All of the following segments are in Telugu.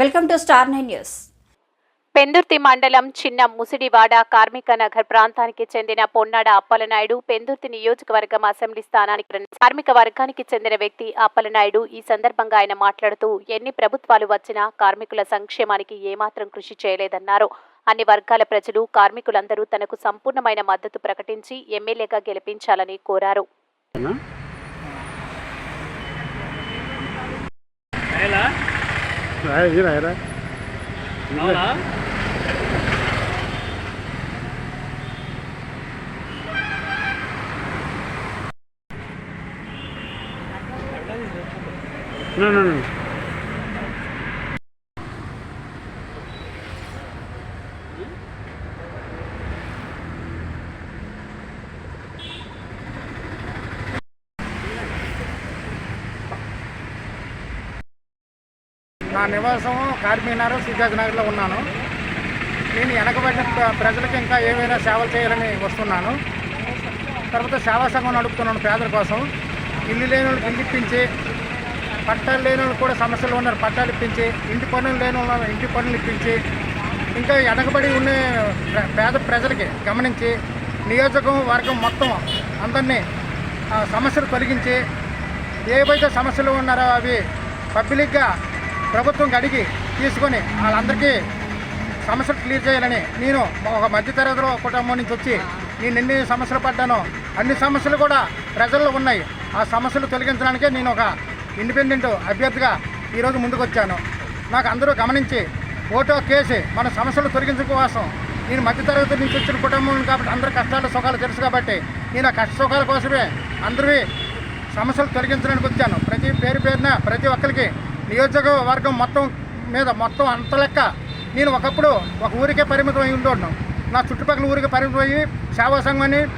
Welcome to star nine news. Pendurthi మండలం చిన్న ముసిడివాడ కార్మిక నగర్ ప్రాంతానికి చెందిన పొన్నాడ అప్పలనాయుడు పెందుర్తి నియోజకవర్గం అసెంబ్లీ స్థానానికి రెండు కార్మిక వర్గానికి చెందిన వ్యక్తి అప్పలనాయుడు. ఈ సందర్భంగా ఆయన మాట్లాడుతూ ఎన్ని ప్రభుత్వాలు వచ్చినా కార్మికుల సంక్షేమానికి ఏమాత్రం కృషి చేయలేదన్నారు. అన్ని వర్గాల ప్రజలు కార్మికులందరూ తనకు సంపూర్ణమైన మద్దతు ప్రకటించి ఎమ్మెల్యేగా గెలిపించాలని కోరారు. đấy như này đấy nó đó No, no, no. నా నివాసం కార్మీనగర్ సిద్ధార్థ నగర్లో ఉన్నాను. నేను వెనకబడిన ప్ర- ప్రజలకు ఇంకా ఏమైనా సేవలు చేయాలని వస్తున్నాను. తర్వాత సేవా సంఘం నడుపుతున్నాను పేదల కోసం. ఇల్లు లేని వాళ్ళకి ఇల్లు ఇప్పించి పట్టాలు లేని వాళ్ళు కూడా సమస్యలు ఉన్నారు. పట్టాలు ఇప్పించి ఇంటి పనులు లేని వాళ్ళు ఇంటి పనులు ఇప్పించి ఇంకా వెనకబడి ఉన్న పేద ప్రజలకి గమనించి నియోజకవర్గం మొత్తం అందరినీ సమస్యలు తొలగించి ఏవైతే సమస్యలు ఉన్నారో అవి పబ్లిక్గా ప్రభుత్వం అడిగి తీసుకొని వాళ్ళందరికీ సమస్యలు క్లియర్ చేయాలని నేను ఒక మధ్యతరగతిలో కుటుంబం నుంచి వచ్చి నేను ఎన్ని సమస్యలు పడ్డానో అన్ని సమస్యలు కూడా ప్రజల్లో ఉన్నాయి. ఆ సమస్యలు తొలగించడానికే నేను ఒక ఇండిపెండెంట్ అభ్యర్థిగా ఈరోజు ముందుకు వచ్చాను నాకు అందరూ గమనించి ఓటో కేసి మన సమస్యలు తొలగించడం కోసం నేను మధ్యతరగతి నుంచి వచ్చిన కుటుంబం కాబట్టి అందరి కష్టాలు సుఖాలు తెలుసు కాబట్టి నేను ఆ కష్ట సుఖాల కోసమే అందరివి సమస్యలు తొలగించడానికి వచ్చాను. ప్రతి పేరు పేరున ప్రతి ఒక్కరికి నియోజకవర్గం మొత్తం మీద మొత్తం అంత లెక్క నేను ఒకప్పుడు ఒక ఊరికే పరిమితం అయి ఉండోను నా చుట్టుపక్కల ఊరికి పరిమితం అయ్యి సేవా సంఘాన్ని అని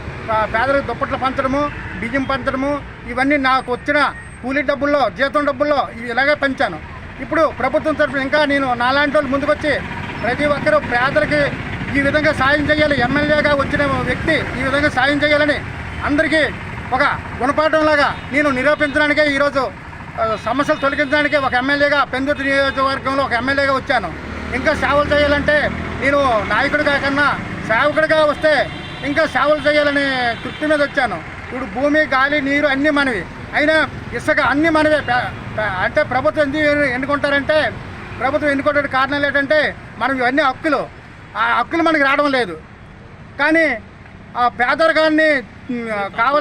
పేదలకు దుప్పట్లు పంచడము బియ్యం పంచడము ఇవన్నీ నాకు వచ్చిన కూలీ డబ్బుల్లో జీతం డబ్బుల్లో ఇవి ఇలాగే పంచాను. ఇప్పుడు ప్రభుత్వం తరఫున ఇంకా నేను నాలాంటి వాళ్ళు ముందుకొచ్చి ప్రతి ఒక్కరూ పేదలకి ఈ విధంగా సాయం చేయాలి ఎమ్మెల్యేగా వచ్చిన వ్యక్తి ఈ విధంగా సాయం చేయాలని అందరికీ ఒక గుణపాఠంలాగా నేను నిరూపించడానికే ఈరోజు సమస్యలు తొలగించడానికి ఒక ఎమ్మెల్యేగా పెందుర్తి నియోజకవర్గంలో ఒక ఎమ్మెల్యేగా వచ్చాను. ఇంకా సేవలు చేయాలంటే నేను నాయకుడిగా కన్నా సేవకుడిగా వస్తే ఇంకా సేవలు చేయాలని తృప్తి మీద వచ్చాను. ఇప్పుడు భూమి గాలి నీరు అన్నీ మనవి. అయినా ఇసుక అన్నీ మనవే. అంటే ప్రభుత్వం ఎందుకు ఎన్నుకుంటారంటే ప్రభుత్వం ఎన్నుకోవడానికి కారణాలు ఏంటంటే మనం ఇవన్నీ హక్కులు. ఆ హక్కులు మనకి రావడం లేదు. కానీ ఆ పేదరికాన్ని ఉమ్, కావాలని